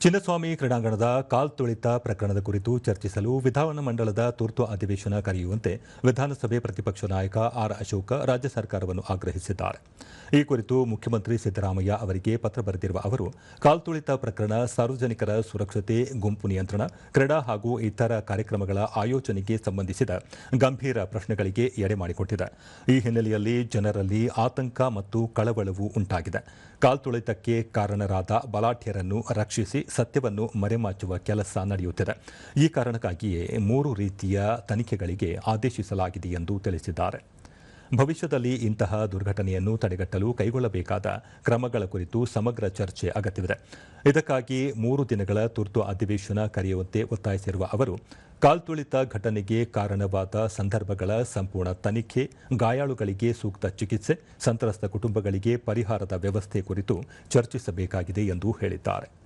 ಚಿನ್ನಸ್ವಾಮಿ ಕ್ರೀಡಾಂಗಣದ ಕಾಲ್ತುಳಿತ ಪ್ರಕರಣದ ಕುರಿತು ಚರ್ಚಿಸಲು ವಿಧಾನಮಂಡಲದ ತುರ್ತು ಅಧಿವೇಶನ ಕರೆಯುವಂತೆ ವಿಧಾನಸಭೆ ಪ್ರತಿಪಕ್ಷ ನಾಯಕ ಆರ್ ಅಶೋಕ ರಾಜ್ಯ ಸರ್ಕಾರವನ್ನು ಆಗ್ರಹಿಸಿದ್ದಾರೆ. ಈ ಕುರಿತು ಮುಖ್ಯಮಂತ್ರಿ ಸಿದ್ದರಾಮಯ್ಯ ಅವರಿಗೆ ಪತ್ರ ಬರೆದಿರುವ ಅವರು, ಕಾಲ್ತುಳಿತ ಪ್ರಕರಣ ಸಾರ್ವಜನಿಕರ ಸುರಕ್ಷತೆ, ಗುಂಪು ನಿಯಂತ್ರಣ, ಕ್ರೀಡಾ ಹಾಗೂ ಇತರ ಕಾರ್ಯಕ್ರಮಗಳ ಆಯೋಜನೆಗೆ ಸಂಬಂಧಿಸಿದ ಗಂಭೀರ ಪ್ರಶ್ನೆಗಳಿಗೆ ಎಡೆ ಮಾಡಿಕೊಟ್ಟಿದೆ. ಈ ಹಿನ್ನೆಲೆಯಲ್ಲಿ ಜನರಲ್ಲಿ ಆತಂಕ ಮತ್ತು ಕಳವಳವು ಉಂಟಾಗಿದೆ. ಕಾಲ್ತುಳಿತಕ್ಕೆ ಕಾರಣರಾದ ಬಲಾಢ್ಯರನ್ನು ರಕ್ಷಿಸಿ ಸತ್ಯವನ್ನು ಮರೆಮಾಚುವ ಕೆಲಸ ನಡೆಯುತ್ತಿದೆ. ಈ ಕಾರಣಕ್ಕಾಗಿಯೇ ಮೂರು ರೀತಿಯ ತನಿಖೆಗಳಿಗೆ ಆದೇಶಿಸಲಾಗಿದೆ ಎಂದು ತಿಳಿಸಿದ್ದಾರೆ. ಭವಿಷ್ಯದಲ್ಲಿ ಇಂತಹ ದುರ್ಘಟನೆಯನ್ನು ತಡೆಗಟ್ಟಲು ಕೈಗೊಳ್ಳಬೇಕಾದ ಕ್ರಮಗಳ ಕುರಿತು ಸಮಗ್ರ ಚರ್ಚೆ ಅಗತ್ಯವಿದೆ. ಇದಕ್ಕಾಗಿ ಮೂರು ದಿನಗಳ ತುರ್ತು ಅಧಿವೇಶನ ಕರೆಯುವಂತೆ ಒತ್ತಾಯಿಸಿರುವ ಅವರು, ಕಾಲ್ತುಳಿತ ಘಟನೆಗೆ ಕಾರಣವಾದ ಸಂದರ್ಭಗಳ ಸಂಪೂರ್ಣ ತನಿಖೆ, ಗಾಯಾಳುಗಳಿಗೆ ಸೂಕ್ತ ಚಿಕಿತ್ಸೆ, ಸಂತ್ರಸ್ತ ಕುಟುಂಬಗಳಿಗೆ ಪರಿಹಾರದ ವ್ಯವಸ್ಥೆ ಕುರಿತು ಚರ್ಚಿಸಬೇಕಾಗಿದೆ ಎಂದು ಹೇಳಿದ್ದಾರೆ.